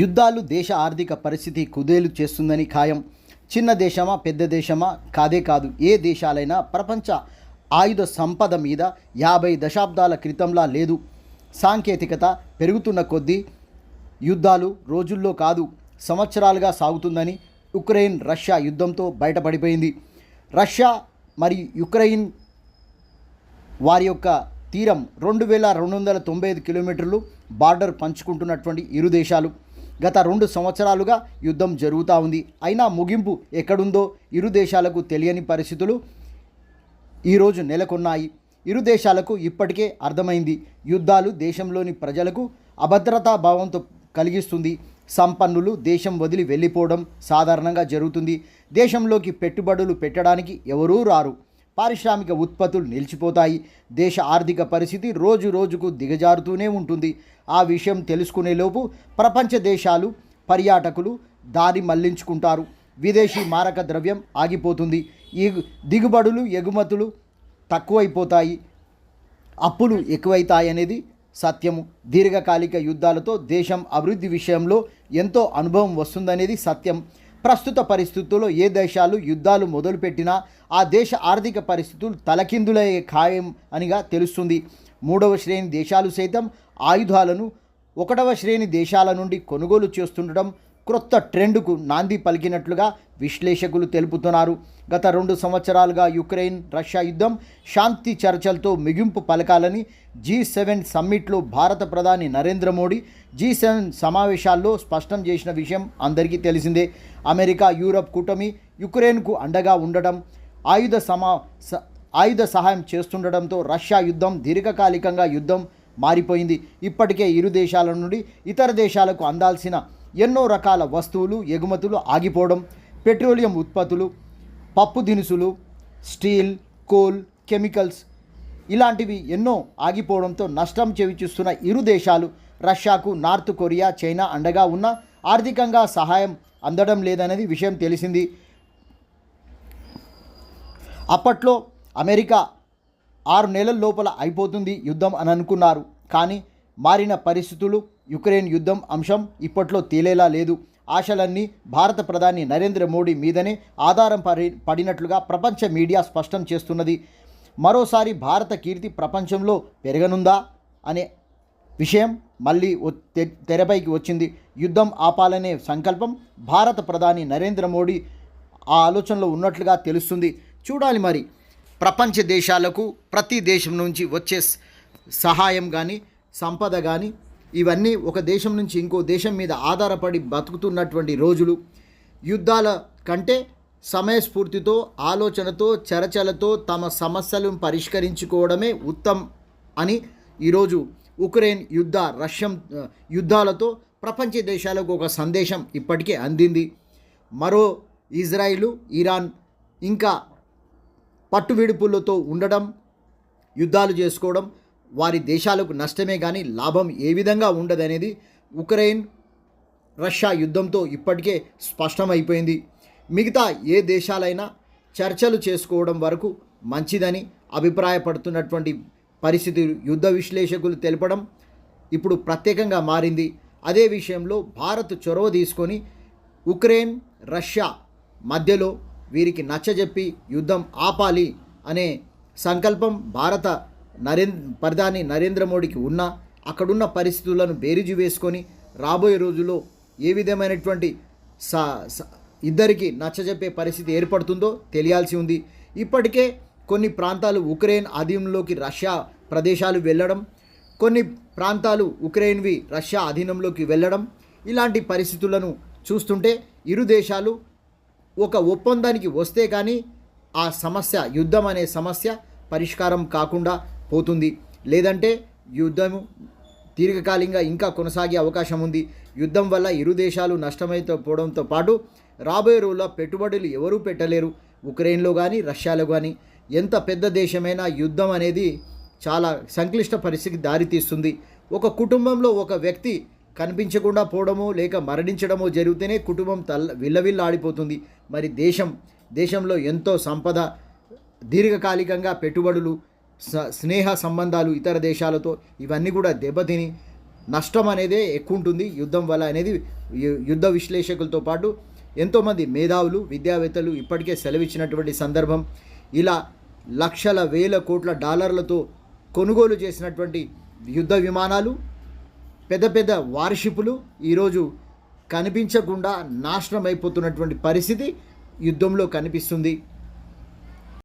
యుద్ధాలు దేశ ఆర్థిక పరిస్థితి కుదేలు చేస్తుందని ఖాయం. చిన్న దేశమా పెద్ద దేశమా? కాదే కాదు. ఏ దేశాలైనా ప్రపంచ ఆయుధ సంపద మీద యాభై దశాబ్దాల క్రితంలా లేదు. సాంకేతికత పెరుగుతున్న కొద్దీ యుద్ధాలు రోజుల్లో కాదు సంవత్సరాలుగా సాగుతుందని ఉక్రెయిన్ రష్యా యుద్ధంతో బయటపడిపోయింది. రష్యా మరియు యుక్రెయిన్ వారి యొక్క తీరం రెండు వేల రెండు వందల తొంభై ఐదు కిలోమీటర్లు బార్డర్ పంచుకుంటున్నటువంటి ఇరు దేశాలు. గత రెండు సంవత్సరాలుగా యుద్ధం జరుగుతూ ఉంది. అయినా ముగింపు ఎక్కడుందో ఇరు దేశాలకు తెలియని పరిస్థితులు ఈరోజు నెలకొన్నాయి. ఇరు దేశాలకు ఇప్పటికే అర్థమైంది. యుద్ధాలు దేశంలోని ప్రజలకు అభద్రతా భావంతో కలిగిస్తుంది. సంపన్నులు దేశం వదిలి వెళ్ళిపోవడం సాధారణంగా జరుగుతుంది. దేశంలోకి పెట్టుబడులు పెట్టడానికి ఎవరూ రారు. పారిశ్రామిక ఉత్పత్తులు నిలిచిపోతాయి. దేశ ఆర్థిక పరిస్థితి రోజు రోజుకు దిగజారుతూనే ఉంటుంది. ఆ విషయం తెలుసుకునేలోపు ప్రపంచ దేశాలు పర్యాటకులు దారి మళ్ళించుకుంటారు. విదేశీ మారక ద్రవ్యం ఆగిపోతుంది. ఈ దిగుబడులు ఎగుమతులు తక్కువైపోతాయి. అప్పులు ఎక్కువైతాయనేది సత్యము. దీర్ఘకాలిక యుద్ధాలతో దేశం అభివృద్ధి విషయంలో ఎంతో అనుభవం వస్తుందనేది సత్యం. ప్రస్తుత పరిస్థితుల్లో ఏ దేశాలు యుద్ధాలు మొదలుపెట్టినా ఆ దేశ ఆర్థిక పరిస్థితులు తలకిందులయ్యే ఖాయం అనిగా తెలుస్తుంది. మూడవ శ్రేణి దేశాలు సైతం ఆయుధాలను ఒకటవ శ్రేణి దేశాల నుండి కొనుగోలు చేస్తుండడం క్రొత్త ట్రెండ్కు నాంది పలికినట్లుగా విశ్లేషకులు తెలుపుతున్నారు. గత రెండు సంవత్సరాలుగా యుక్రెయిన్ రష్యా యుద్ధం శాంతి చర్చలతో మిగింపు పలకాలని జీ సెవెన్ సమ్మిట్లో భారత ప్రధాని నరేంద్ర మోడీ జీ సెవెన్ సమావేశాల్లో స్పష్టం చేసిన విషయం అందరికీ తెలిసిందే. అమెరికా యూరప్ కూటమి యుక్రెయిన్కు అండగా ఉండడం ఆయుధ సమా స- ఆయుధ సహాయం చేస్తుండడంతో రష్యా యుద్ధం దీర్ఘకాలికంగా యుద్ధం మారిపోయింది. ఇప్పటికే ఇరు దేశాల నుండి ఇతర దేశాలకు అందాల్సిన ఎన్నో రకాల వస్తువులు ఎగుమతులు ఆగిపోవడం పెట్రోలియం ఉత్పత్తులు పప్పు దినుసులు స్టీల్ కోల్ కెమికల్స్ ఇలాంటివి ఎన్నో ఆగిపోవడంతో నష్టం చవిచూస్తున్న ఇరు దేశాలు రష్యాకు నార్త్ కొరియా చైనా అండగా ఉన్న ఆర్థికంగా సహాయం అందడం లేదనేది విషయం తెలిసింది. అప్పట్లో అమెరికా ఆరు నెలల లోపల అయిపోతుంది యుద్ధం అని అనుకున్నారు కానీ మారిన పరిస్థితులు యుక్రెయిన్ యుద్ధం అంశం ఇప్పట్లో తేలేలా లేదు. ఆశలన్నీ భారత ప్రధాని నరేంద్ర మోడీ మీదనే ఆధారం పడి పడినట్లుగా ప్రపంచ మీడియా స్పష్టం చేస్తున్నది. మరోసారి భారత కీర్తి ప్రపంచంలో పెరగనుందా అనే విషయం మళ్ళీ తెరపైకి వచ్చింది. యుద్ధం ఆపాలనే సంకల్పం భారత ప్రధాని నరేంద్ర మోడీ ఆ ఆలోచనలో ఉన్నట్లుగా తెలుస్తుంది. చూడాలి మరి ప్రపంచ దేశాలకు ప్రతి దేశం నుంచి వచ్చే సహాయం కానీ సంపద కానీ ఇవన్నీ ఒక దేశం నుంచి ఇంకో దేశం మీద ఆధారపడి బతుకుతున్నటువంటి రోజులు. యుద్ధాల కంటే సమయస్ఫూర్తితో ఆలోచనతో చర్చలతో తమ సమస్యలను పరిష్కరించుకోవడమే ఉత్తమ్ అని ఈరోజు ఉక్రెయిన్ యుద్ధ రష్యం యుద్ధాలతో ప్రపంచ దేశాలకు ఒక సందేశం ఇప్పటికే అందింది. మరో ఇజ్రాయిలు ఇరాన్ ఇంకా పట్టువిడుపులతో ఉండడం యుద్ధాలు చేసుకోవడం వారి దేశాలకు నష్టమే కానీ లాభం ఏ విధంగా ఉండదనేది ఉక్రెయిన్ రష్యా యుద్ధంతో ఇప్పటికే స్పష్టమైపోయింది. మిగతా ఏ దేశాలైనా చర్చలు చేసుకోవడం వరకు మంచిదని అభిప్రాయపడుతున్నటువంటి పరిస్థితి యుద్ధ విశ్లేషకులు తెలపడం ఇప్పుడు ప్రత్యేకంగా మారింది. అదే విషయంలో భారత్ చొరవ తీసుకొని ఉక్రెయిన్ రష్యా మధ్యలో వీరికి నచ్చజెప్పి యుద్ధం ఆపాలి అనే సంకల్పం భారత నరేంద్ర ప్రధాని నరేంద్ర మోడీకి ఉన్న అక్కడున్న పరిస్థితులను బేరీజు వేసుకొని రాబోయే రోజుల్లో ఏ విధమైనటువంటి సా స- ఇద్దరికి నచ్చజెప్పే పరిస్థితి ఏర్పడుతుందో తెలియాల్సి ఉంది. ఇప్పటికే కొన్ని ప్రాంతాలు ఉక్రెయిన్ ఆధీనంలోకి రష్యా ప్రదేశాలు వెళ్ళడం కొన్ని ప్రాంతాలు ఉక్రెయిన్వి రష్యా అధీనంలోకి వెళ్ళడం ఇలాంటి పరిస్థితులను చూస్తుంటే ఇరు దేశాలు ఒక ఒప్పందానికి వస్తే కానీ ఆ సమస్య యుద్ధం అనే సమస్య పరిష్కారం కాకుండా పోతుంది. లేదంటే యుద్ధము దీర్ఘకాలికంగా ఇంకా కొనసాగే అవకాశం ఉంది. యుద్ధం వల్ల ఇరు దేశాలు నష్టమైపోవడంతో పాటు రాబోయే రోజుల్లో పెట్టుబడులు ఎవరూ పెట్టలేరు. ఉక్రెయిన్లో కానీ రష్యాలో కానీ ఎంత పెద్ద దేశమైనా యుద్ధం అనేది చాలా సంక్లిష్ట పరిస్థితికి దారితీస్తుంది ఒక కుటుంబంలో ఒక వ్యక్తి కనిపించకుండా పోవడమో లేక మరణించడమో జరిగితేనే కుటుంబం తల్ల విల్లవిల్లాడిపోతుంది. మరి దేశం దేశంలో ఎంతో సంపద దీర్ఘకాలికంగా పెట్టుబడులు స్నేహ సంబంధాలు ఇతర దేశాలతో ఇవన్నీ కూడా దెబ్బతిని నష్టం అనేదే ఎక్కువ ఉంటుంది యుద్ధం వల్ల అనేది యుద్ధ విశ్లేషకులతో పాటు ఎంతోమంది మేధావులు విద్యావేత్తలు ఇప్పటికే సెలవిచ్చినటువంటి సందర్భం. ఇలా లక్షల వేల కోట్ల డాలర్లతో కొనుగోలు చేసినటువంటి యుద్ధ విమానాలు పెద్ద పెద్ద వార్షిపులు ఈరోజు కనిపించకుండా నాశనం అయిపోతున్నటువంటి పరిస్థితి యుద్ధంలో కనిపిస్తుంది.